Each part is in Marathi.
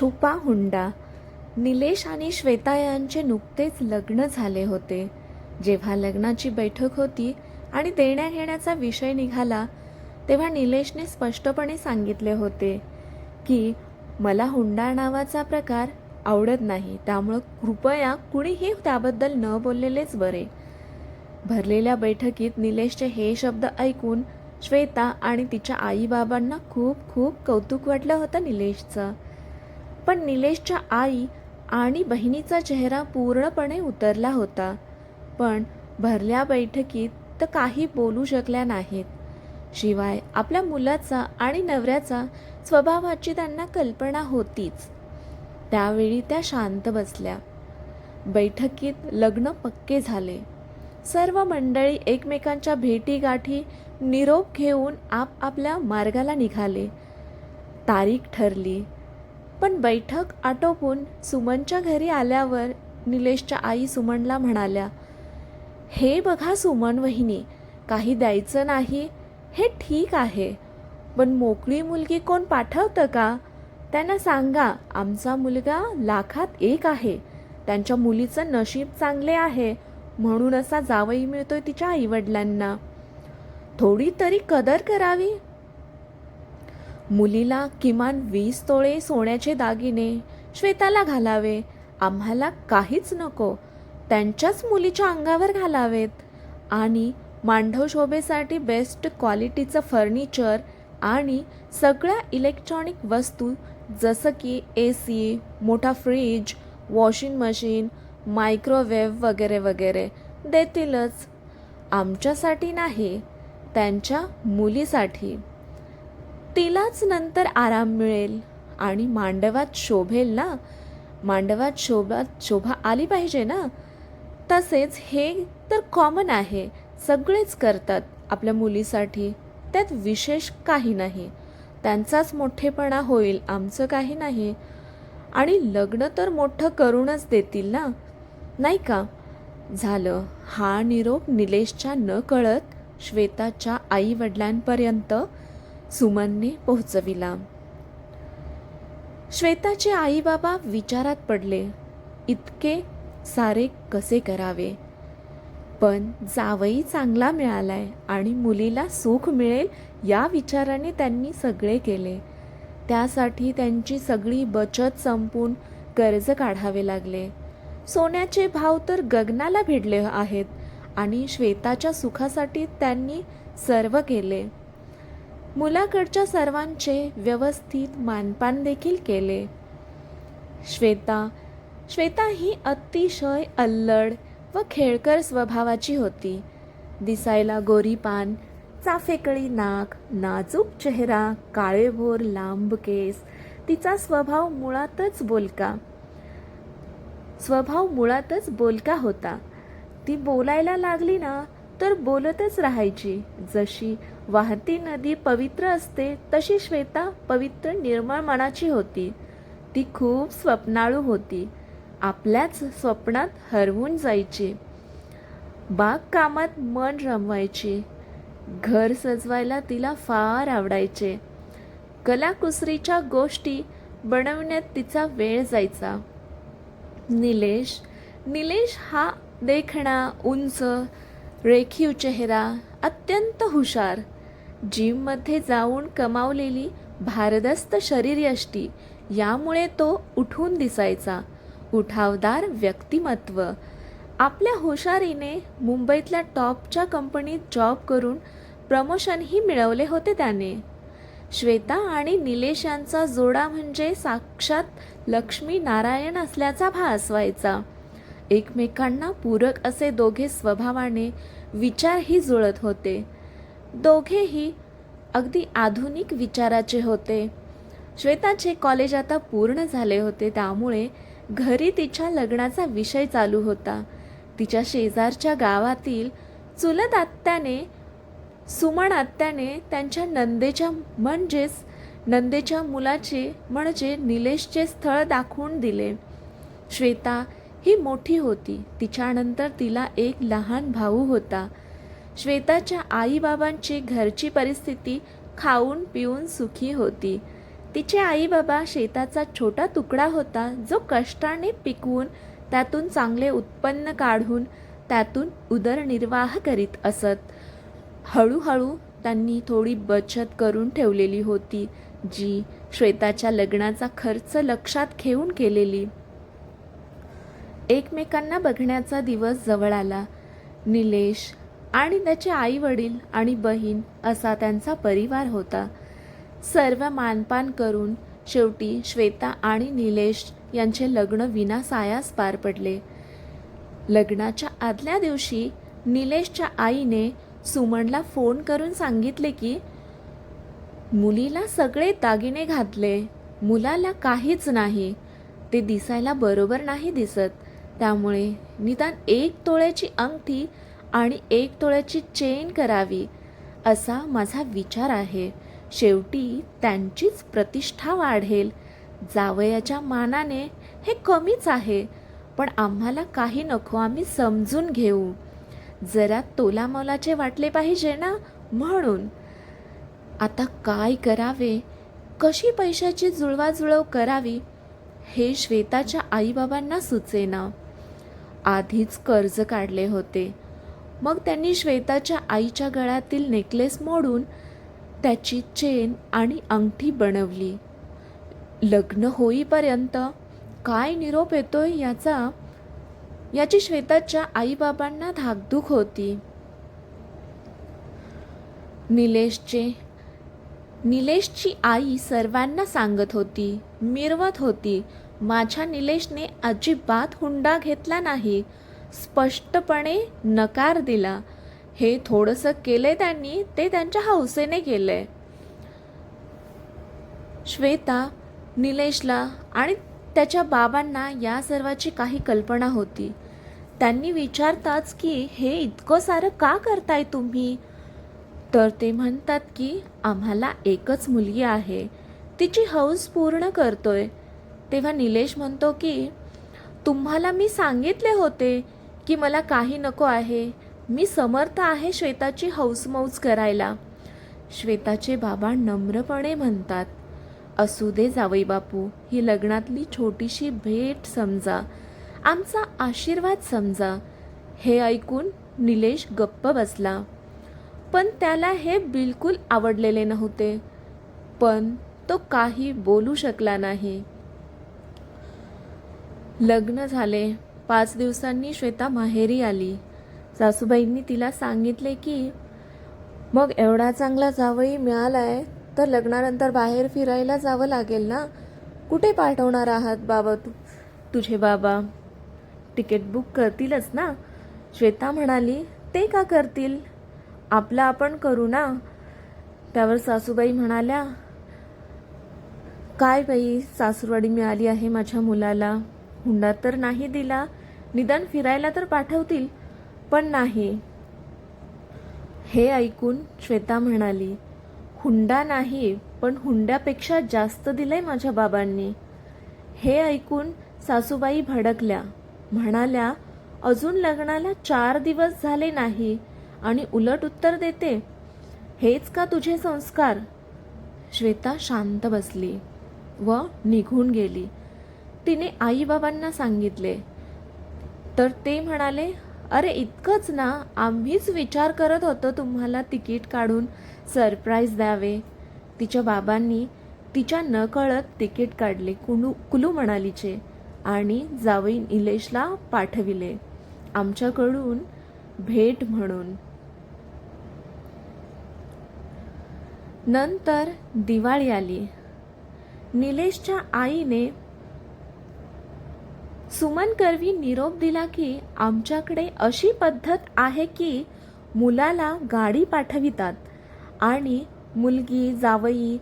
छुपा हुंडा. निलेश आणि श्वेता यांचे नुकतेच लग्न झाले होते. जेव्हा लग्नाची बैठक होती आणि देण्या घेण्याचा विषय निघाला तेव्हा निलेशने स्पष्टपणे सांगितले होते की मला हुंडा नावाचा प्रकार आवडत नाही त्यामुळं कृपया कुणीही त्याबद्दल न बोललेलेच बरे. भरलेल्या बैठकीत निलेशचे हे शब्द ऐकून श्वेता आणि तिच्या आईबाबांना खूप खूप कौतुक वाटलं होतं निलेशचं. पण निलेशच्या आई आणि बहिणीचा चेहरा पूर्णपणे उतरला होता. पण भरल्या बैठकीत तर काही बोलू शकल्या नाहीत. शिवाय आपल्या मुलाचा आणि नवऱ्याचा स्वभावाची त्यांना कल्पना होतीच. त्यावेळी त्या शांत बसल्या. बैठकीत लग्न पक्के झाले. सर्व मंडळी एकमेकांच्या भेटीगाठी निरोप घेऊन आपापल्या मार्गाला निघाले. तारीख ठरली. पण बैठक आटोपून सुमनच्या घरी आल्यावर निलेशच्या आई सुमनला म्हणाल्या हे बघा सुमन वहिनी काही द्यायचं नाही हे ठीक आहे पण मोकळी मुलगी कोण पाठवतं का? त्यांना सांगा आमचा मुलगा लाखात एक आहे त्यांच्या मुलीचं नशीब चांगले आहे म्हणून असा जावई मिळतोय तिच्या आईवडिलांना. थोडी तरी कदर करावी मुलीला किमान वीस तोळे सोन्याचे दागिने श्वेताला घालावे. आम्हाला काहीच नको. त्यांच्याच मुलीच्या अंगावर घालावेत. आणि मांडव शोभेसाठी बेस्ट क्वालिटीचं फर्निचर आणि सगळ्या इलेक्ट्रॉनिक वस्तू जसं की ए सी मोठा फ्रीज वॉशिंग मशीन मायक्रोवेव्ह वगैरे वगैरे देतीलच. आमच्यासाठी नाही त्यांच्या मुलीसाठी. तिलाच नंतर आराम मिळेल. आणि मांडवात शोभेल ना? मांडवात शोभात शोभा आली पाहिजे ना? तसेच हे तर कॉमन आहे. सगळेच करतात आपल्या मुलीसाठी. त्यात विशेष काही नाही. त्यांचाच मोठेपणा होईल आमचं काही नाही. आणि लग्न तर मोठं करूनच देतील ना? नाही का? झालं. हा निरोप निलेशच्या न कळत श्वेताच्या आई वडिलांपर्यंत सुमनने पोहोचविला. श्वेताचे आई बाबा विचारात पडले इतके सारे कसे करावे? पण जावई चांगला मिळालाय आणि मुलीला सुख मिळेल या विचाराने त्यांनी सगळे केले. त्यासाठी त्यांची सगळी बचत संपून कर्ज काढावे लागले. सोन्याचे भाव तर गगनाला भिडले आहेत आणि श्वेताच्या सुखासाठी त्यांनी सर्व केले. मुलाकडच्या सर्वांचे व्यवस्थित मानपान देखील केले. श्वेता श्वेता ही अतिशय अल्लड व खेळकर स्वभावाची होती. दिसायला गोरीपान चाफेकळी नाक नाजूक चेहरा काळेभोर लांब केस तिचा स्वभाव मुळातच बोलका. स्वभाव मुळातच बोलका होता. ती बोलायला लागली ना तर बोलतच राहायची. जशी वाहती नदी पवित्र असते तशी श्वेता पवित्र निर्मळ मनाची होती. ती खूप स्वप्नाळू होती. आपल्याच स्वप्नात हरवून जायची. बागकामात मन रमवायची. घर सजवायला तिला फार आवडायचे. कलाकुसरीच्या गोष्टी बनवण्यात तिचा वेळ जायचा. निलेश निलेश हा देखणा उंच रेखीव चेहरा अत्यंत हुशार. जिममध्ये जाऊन कमावलेली भारदस्त शरीरयष्टी यामुळे तो उठून दिसायचा. उठावदार व्यक्तिमत्व. आपल्या हुशारीने मुंबईतल्या टॉपच्या कंपनीत जॉब करून प्रमोशनही मिळवले होते त्याने. श्वेता आणि निलेश यांचा जोडा म्हणजे साक्षात लक्ष्मी नारायण असल्याचा भास व्हायचा. एकमेकांना पूरक असे दोघे स्वभावाने विचारही जुळत होते. दोघेही अगदी आधुनिक विचाराचे होते. श्वेताचे कॉलेज आता पूर्ण झाले होते त्यामुळे घरी तिच्या लग्नाचा विषय चालू होता. तिच्या शेजारच्या गावातील चुलत आत्याने सुमन आत्याने त्यांच्या नंदेच्या म्हणजेच नंदेच्या मुलाचे म्हणजे निलेशचे स्थळ दाखवून दिले. श्वेता ही मोठी होती. तिच्यानंतर तिला एक लहान भाऊ होता. श्वेताच्या आईबाबांची घरची परिस्थिती खाऊन पिऊन सुखी होती. तिचे आईबाबा शेताचा छोटा तुकडा होता जो कष्टाने पिकवून त्यातून चांगले उत्पन्न काढून त्यातून उदरनिर्वाह करीत असत. हळूहळू त्यांनी थोडी बचत करून ठेवलेली होती जी श्वेताच्या लग्नाचा खर्च लक्षात घेऊन केलेली एकमेकांना बघण्याचा दिवस जवळ आला. निलेश आणि त्याचे आई वडील आणि बहीण असा त्यांचा परिवार होता. सर्व मानपान करून शेवटी श्वेता आणि निलेश यांचे लग्न विनासायास पार पडले. लग्नाच्या आदल्या दिवशी निलेशच्या आईने सुमनला फोन करून सांगितले की मुलीला सगळे दागिने घातले. मुलाला काहीच नाही. ते दिसायला बरोबर नाही दिसत. त्यामुळे निदान एक तोळ्याची अंगठी आणि एक तोळ्याची चेन करावी असा माझा विचार आहे. शेवटी त्यांचीच प्रतिष्ठा वाढेल. जावयाच्या मानाने हे कमीच आहे पण आम्हाला काही नको आम्ही समजून घेऊ. जरा तोलामोलाचे वाटले पाहिजे ना? म्हणून. आता काय करावे? कशी पैशाची जुळवाजुळव करावी? हे श्वेताच्या आईबाबांना सुचेना. आधीच कर्ज काढले होते. मग त्यांनी श्वेताच्या आईच्या गळ्यातील नेकलेस मोडून त्याची चेन आणि अंगठी बनवली. लग्न होईपर्यंत काय निरोप येतोय याचा याची श्वेताच्या आईबाबांना धाकधूक होती. निलेशचे निलेशची आई सर्वांना सांगत होती मिरवत होती माझ्या निलेशने अजिबात हुंडा घेतला नाही. स्पष्टपणे नकार दिला. हे थोडंसं केलंय त्यांनी ते त्यांच्या हौसेने केलंय. श्वेता निलेशला आणि त्याच्या बाबांना या सर्वाची काही कल्पना होती. त्यांनी विचारताच की हे इतकं सारं का करताय तुम्ही? तर ते म्हणतात की आम्हाला एकच मुलगी आहे. तिची हौस पूर्ण करतोय. तेव्हा निलेश म्हणतो की तुम्हाला मी सांगितले होते की मला काही नको आहे. मी समर्थ आहे श्वेताची हौसमौज करायला. श्वेताचे बाबा नम्रपणे म्हणतात असू दे जावई बापू ही लग्नातली छोटीशी भेट समजा. आमचा आशीर्वाद समजा. हे ऐकून निलेश गप्प बसला. पण त्याला हे बिलकुल आवडलेले नव्हते. पण तो काही बोलू शकला नाही. लग्न झाले. पाच दिवसांनी श्वेता माहेरी आली. सासूबाईंनी तिला सांगितले की मग एवढा चांगला जावई मिळालाय तर लग्नानंतर बाहेर फिरायला जावं लागेल ना? कुठे पाठवणार आहात बाबा तू तुझे बाबा? तिकीट बुक करतीलच ना? श्वेता म्हणाली ते का करतील? आपलं आपण करू ना? त्यावर सासूबाई म्हणाल्या काय बाई सासूरवाडी मिळाली आहे माझ्या मुलाला. हुंडा तर नाही दिला. निदान फिरायला तर पाठवतील पण नाही. हे ऐकून श्वेता म्हणाली हुंडा नाही पण हुंड्यापेक्षा जास्त दिलंय माझ्या बाबांनी. हे ऐकून सासूबाई भडकल्या. म्हणाल्या अजून लग्नाला चार दिवस झाले नाही आणि उलट उत्तर देते. हेच का तुझे संस्कार? श्वेता शांत बसली व निघून गेली. तिने आईबाबांना सांगितले. तर ते म्हणाले अरे इतकंच ना. आम्हीच विचार करत होतो तुम्हाला तिकीट काढून सरप्राईज द्यावे. तिच्या बाबांनी तिच्या नकळत तिकीट काढले कुलू कुलू म्हणालीचे आणि जावई निलेशला पाठविले आमच्याकडून भेट म्हणून. नंतर दिवाळी आली. निलेशच्या आईने सुमन कर्वी निरोप दिला की आमच्याकडे अशी पद्धत आहे की मुलाला गाडी पाठवितात आणि मुलगी जावई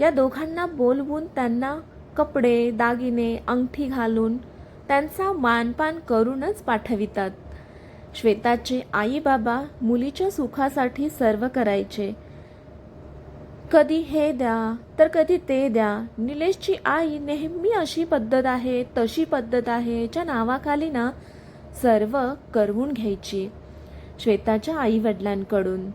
या दोघांना बोलवून त्यांना कपडे दागिने अंगठी घालून त्यांचा मानपान करूनच पाठवितात. श्वेताचे आई बाबा मुलीच्या सुखासाठी सर्व करायचे. कधी हे द्या तर कधी ते द्या. निलेशची आई नेहमी अशी पद्धत आहे तशी पद्धत आहे च्या नावाखाली ना सर्व करवून घ्यायची. श्वेताच्या आई वडिलांकडून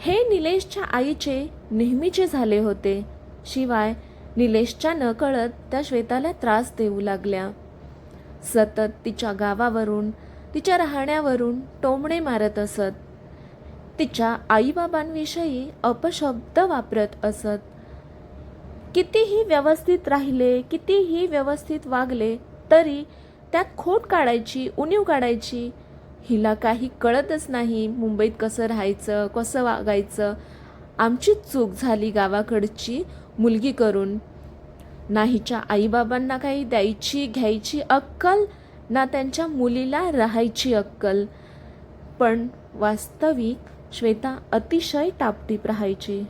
हे निलेशच्या आईचे नेहमीचे झाले होते. शिवाय निलेशच्या नकळत त्या श्वेताला त्रास देऊ लागल्या. सतत तिच्या गावावरून तिच्या राहण्यावरून टोमणे मारत असत. तिच्या आईबाबांविषयी अपशब्द वापरत असत. कितीही व्यवस्थित राहिले कितीही व्यवस्थित वागले तरी त्यात खोट काढायची उणीव काढायची हिला काही कळतच नाही मुंबईत कसं राहायचं कसं वागायचं. आमची चूक झाली गावाकडची मुलगी करून. ना हिच्या आईबाबांना काही द्यायची घ्यायची अक्कल ना त्यांच्या मुलीला राहायची अक्कल. पण वास्तविक श्वेता अतिशय टापटीप राहायची.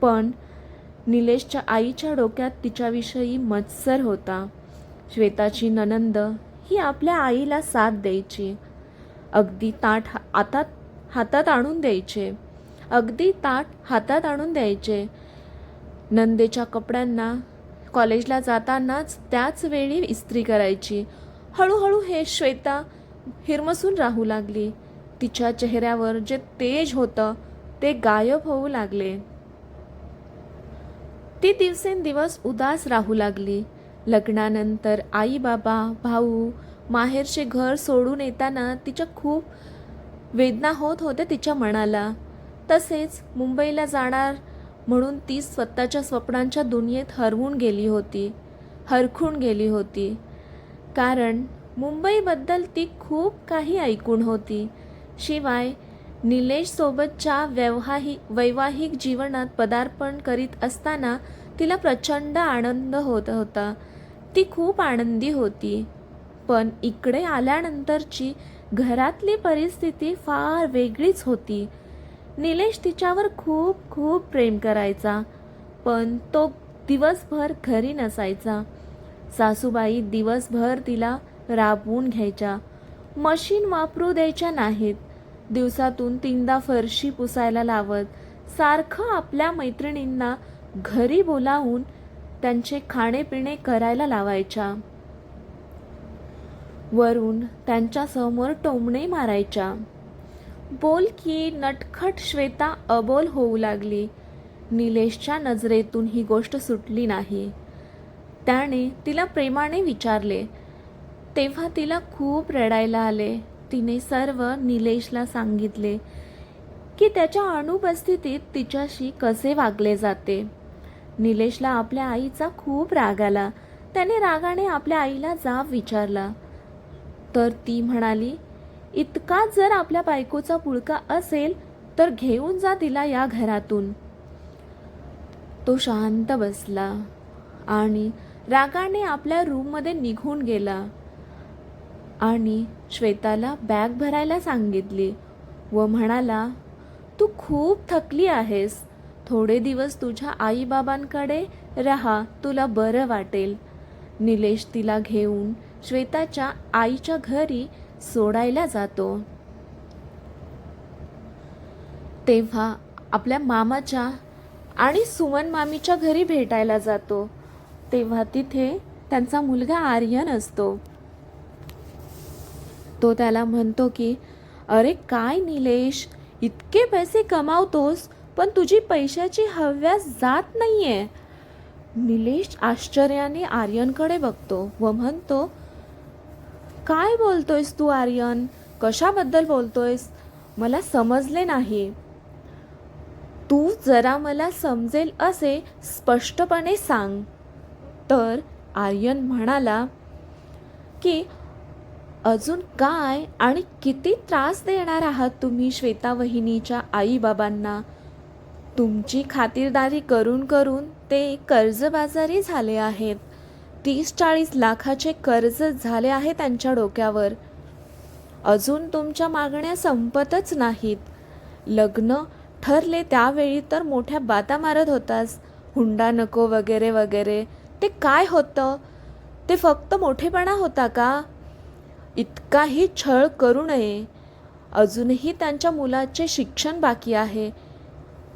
पण निलेशच्या आईच्या डोक्यात तिच्याविषयी मत्सर होता. श्वेताची ननंद ही आपल्या आईला साथ द्यायची. अगदी ताट हा- हातात आणून द्यायचे. अगदी ताट हातात आणून द्यायचे. नंदेच्या कपड्यांना कॉलेजला जातानाच त्याच वेळी इस्त्री करायची. हळूहळू हे श्वेता हिरमसून राहू लागली. तिच्या चेहऱ्यावर जे तेज होतं ते गायब होऊ लागले. ती दिवसेंदिवस उदास राहू लागली. लग्नानंतर आई बाबा भाऊ माहेरचे घर सोडून येताना तिच्या खूप वेदना होत होत्या तिच्या मनाला. तसेच मुंबईला जाणार म्हणून ती स्वतःच्या स्वप्नांच्या दुनियेत हरवून गेली होती हरखून गेली होती. कारण मुंबईबद्दल ती खूप काही ऐकून होती. शिवाय निलेशसोबतच्या व्यवहाही वैवाहिक जीवनात पदार्पण करीत असताना तिला प्रचंड आनंद होत होता. ती खूप आनंदी होती. पण इकडे आल्यानंतरची घरातली परिस्थिती फार वेगळीच होती. निलेश तिच्यावर खूप खूप प्रेम करायचा. पण तो दिवसभर घरी नसायचा. सासूबाई दिवसभर तिला राबवून घ्यायच्या. मशीन वापरू द्यायच्या नाहीत. दिवसातून तीनदा फरशी पुसायला लावत सारखं आपल्या मैत्रिणींना घरी बोलावून त्यांचे खाणेपिणे करायला लावायच्या. वरून त्यांच्यासमोर टोमणे मारायच्या. बोल की नटखट श्वेता अबोल होऊ लागली. निलेशच्या नजरेतून ही गोष्ट सुटली नाही. त्याने तिला प्रेमाने विचारले तेव्हा तिला खूप रडायला आले. तिने सर्व निलेशला सांगितले की त्याच्या अनुपस्थितीत तिच्याशी कसे वागले जाते. निलेशला आपल्या आईचा खूप राग आला. त्याने रागाने आपल्या आईला जाब विचारला. तर ती म्हणाली इतका जर आपल्या बायकोचा पुळका असेल तर घेऊन जा तिला या घरातून. तो शांत बसला आणि रागाने आपल्या रूममध्ये निघून गेला. आणि श्वेताला बॅग भरायला सांगितली व म्हणाला तू खूप थकली आहेस. थोडे दिवस तुझ्या आईबाबांकडे राहा तुला बरं वाटेल. निलेश तिला घेऊन श्वेताच्या आईच्या घरी सोडायला जातो. तेव्हा आपल्या मामाच्या आणि सुमन मामीच्या घरी भेटायला जातो. तेव्हा तिथे त्यांचा मुलगा आर्यन असतो. तो त्याला म्हणतो की अरे काय निलेश इतके पैसे कमावतोस पण तुझी पैशाची हव्यास जात नाहीये. निलेश आश्चर्याने आर्यनकडे बघतो व म्हणतो काय बोलतोयस तू आर्यन? कशाबद्दल बोलतोयस? मला समजले नाही. तू जरा मला समजेल असे स्पष्टपणे सांग. तर आर्यन म्हणाला की अजून काय आणि किती त्रास देणार आहात तुम्ही श्वेता वहिनीच्या आईबाबांना? तुमची खातिरदारी करून करून ते कर्जबाजारी झाले आहेत. तीस चाळीस लाखाचे कर्ज झाले आहे त्यांच्या डोक्यावर. अजून तुमच्या मागण्या संपतच नाहीत. लग्न ठरले त्यावेळी तर मोठ्या बाता मारत होतास. हुंडा नको वगैरे वगैरे. ते काय होतं? ते फक्त मोठेपणा होता का? इतकाही छळ करू नये. अजूनही त्यांच्या मुलाचे शिक्षण बाकी आहे.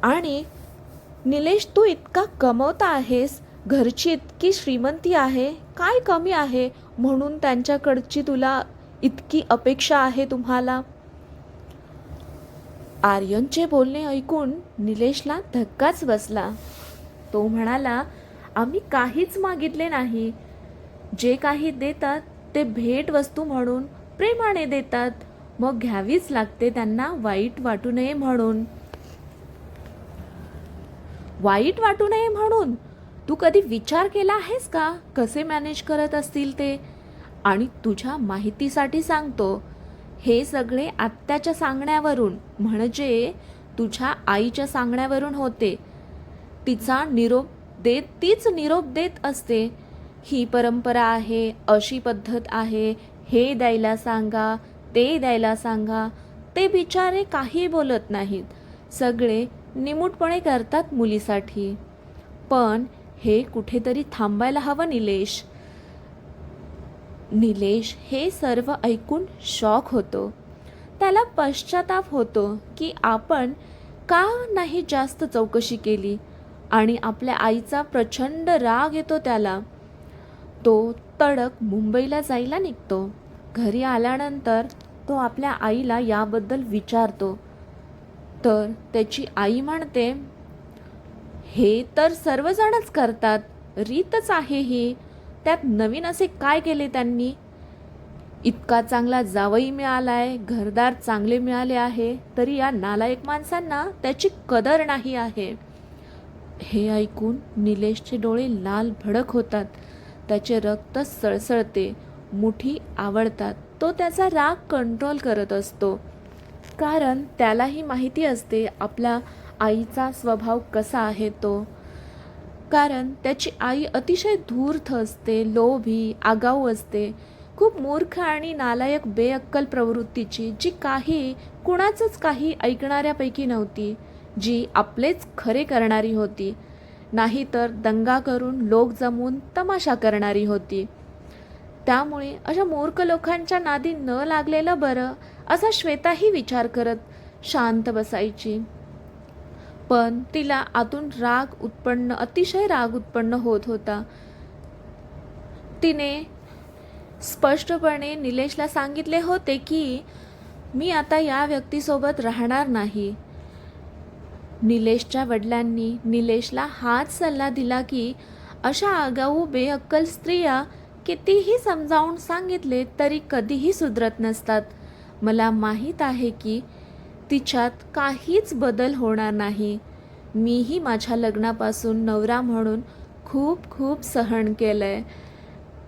आणि निलेश तू इतका कमवता आहेस. घरची इतकी श्रीमंती आहे. काय कमी आहे? म्हणून त्यांच्याकडची तुला इतकी अपेक्षा आहे तुम्हाला? आर्यनचे बोलणे ऐकून निलेशला धक्काच बसला. तो म्हणाला आम्ही काहीच मागितले नाही. जे काही देतात ते भेटवस्तू म्हणून प्रेमाने देतात. मग घ्यावीच लागते त्यांना वाईट वाटू नये म्हणून. वाईट वाटू नये म्हणून? तू कधी विचार केला आहेस का? कसे मॅनेज करत असतील ते? आणि तुझ्या माहितीसाठी सांगतो. हे सगळे आत्याच्या सांगण्यावरून म्हणजे तुझ्या आईच्या सांगण्यावरून होते. तिचा निरोप देत तीच निरोप देत असते. ही परंपरा आहे अशी पद्धत आहे हे द्यायला सांगा ते द्यायला सांगा ते बिचारे काही बोलत नाहीत. सगळे निमूटपणे करतात मुलीसाठी. पण हे कुठेतरी थांबायला हवं निलेश. निलेश हे सर्व ऐकून शॉक होतो. त्याला पश्चाताप होतो की आपण का नाही जास्त चौकशी केली? आणि आपल्या आईचा प्रचंड राग येतो त्याला. तो तडक मुंबईला जायला निघतो. घरी आल्यानंतर तो आपल्या आईला याबद्दल विचारतो. तर त्याची आई म्हणते हे तर सर्वजणच करतात. रीतच आहे ही. त्यात नवीन असे काय केले त्यांनी? इतका चांगला जावई मिळालाय घरदार चांगले मिळाले आहे तरी या नालायक माणसांना त्याची कदर नाही आहे. हे ऐकून निलेशचे डोळे लाल भडक होतात. त्याचे रक्त सळसळते मुठी आवडतात तो त्याचा राग कंट्रोल करत असतो. कारण त्यालाही माहिती असते आपल्या आईचा स्वभाव कसा आहे तो. कारण त्याची आई अतिशय धूर्त असते लोभी आगाऊ असते. खूप मूर्ख आणि नालायक बेअक्कल प्रवृत्तीची जी काही कुणाचंच काही ऐकणाऱ्यापैकी नव्हती जी आपलेच खरे करणारी होती. नाहीतर दंगा करून लोक जमून तमाशा करणारी होती. त्यामुळे अशा मूर्ख लोकांच्या नादी न लागलेलं बरं असा श्वेताही विचार करत शांत बसायची. पण तिला आतून राग उत्पन्न अतिशय राग उत्पन्न होत होता. तिने स्पष्टपणे निलेशला सांगितले होते की मी आता या व्यक्तीसोबत राहणार नाही. निलेशच्या वडिलांनी निलेशला हाच सल्ला दिला की अशा आगाऊ बेअक्कल स्त्रिया कितीही समजावून सांगितले तरी कधीही सुधरत नसतात. मला माहीत आहे की तिच्यात काहीच बदल होणार नाही. मीही माझ्या लग्नापासून नवरा म्हणून खूप खूप सहन केलंय.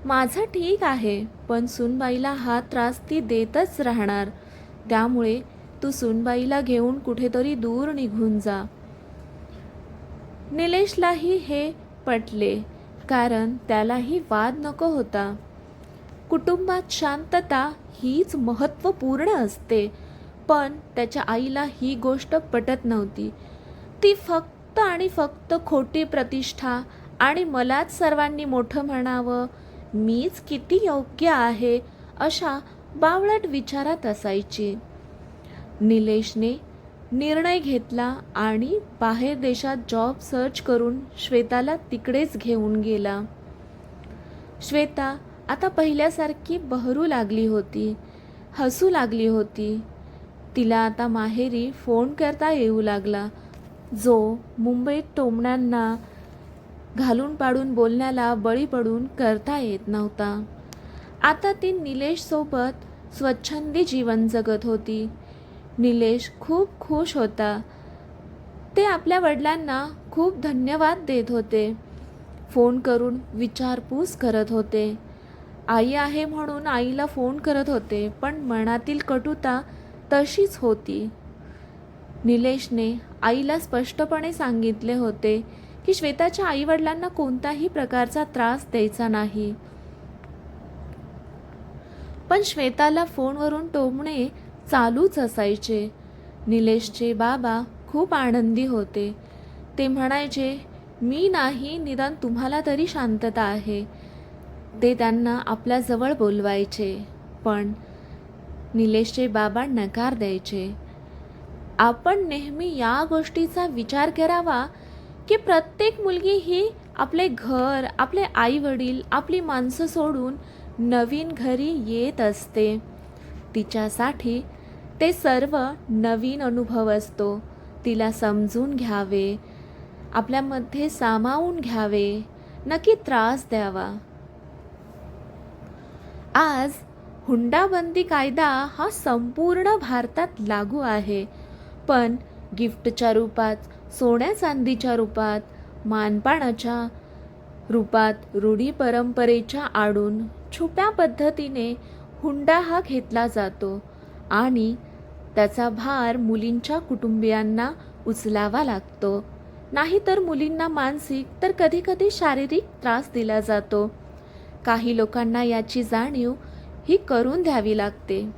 माझं ठीक आहे पण सुनबाईला हा त्रास ती देतच राहणार. त्यामुळे तू सुनबाईला घेऊन कुठेतरी दूर निघून जा. निलेशलाही हे पटले कारण त्यालाही वाद नको होता. कुटुंबात शांतता हीच महत्त्वपूर्ण असते पण त्याच्या आईला ही गोष्ट पटत नव्हती. ती फक्त आणि फक्त खोटी प्रतिष्ठा आणि मलाच सर्वांनी मोठं म्हणावं मीच किती योग्य आहे अशा बावळट विचारात असायची. निलेशने निर्णय घेतला आणि बाहेर देशात जॉब सर्च करून श्वेताला तिकडेच घेऊन गेला. श्वेता आता पहिल्यासारखी बहरू लागली होती हसू लागली होती. तिला आता माहेरी फोन करता येऊ लागला. जो मुंबईत टोमण्यांना घालून पाडून बोलण्याला बळी पडून करता येत नव्हता. आता ती निलेशसोबत स्वच्छंदी जीवन जगत होती. निलेश खूप खुश होता. ते आपल्या वडिलांना खूप धन्यवाद देत होते. फोन करून विचारपूस करत होते. आई आहे म्हणून आईला फोन करत होते पण मनातील कटुता तशीच होती. निलेशने आईला स्पष्टपणे सांगितले होते की श्वेताच्या आईवडिलांना कोणताही प्रकारचा त्रास द्यायचा नाही. पण श्वेताला फोनवरून टोमणे चालूच असायचे. निलेशचे बाबा खूप आनंदी होते. ते म्हणायचे मी नाही निदान तुम्हाला तरी शांतता आहे. ते त्यांना आपल्याजवळ बोलवायचे पण निलेशचे बाबा नकार द्यायचे. आपण नेहमी या गोष्टीचा विचार करावा की प्रत्येक मुलगी ही आपले घर आपले आई वडील आपली माणसं सोडून नवीन घरी येत असते. तिच्यासाठी ते सर्व नवीन अनुभव असतो. तिला समजून घ्यावे. आपल्यामध्ये सामावून घ्यावे. नक्की त्रास द्यावा. आज हुंडाबंदी कायदा हा संपूर्ण भारतात लागू आहे. पण गिफ्टच्या रूपात सोन्या चांदीच्या रूपात मानपाणाच्या रूपात रूढी परंपरेच्या आडून छुप्या पद्धतीने हुंडा हा घेतला जातो. आणि त्याचा भार मुलींच्या कुटुंबियांना उचलावा लागतो. नाहीतर मुलींना मानसिक तर कधीकधी शारीरिक त्रास दिला जातो. काही लोकांना याची जाणीव ही करून द्यावी लागते.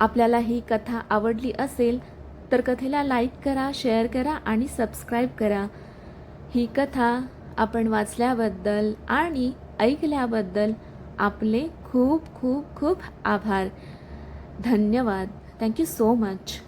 आपल्याला ही कथा आवडली असेल तर कथेला लाईक करा शेअर करा आणि सबस्क्राईब करा. ही कथा आपण वाचल्याबद्दल आणि ऐकल्याबद्दल आपले खूप खूप खूप आभार. धन्यवाद. Thank you so much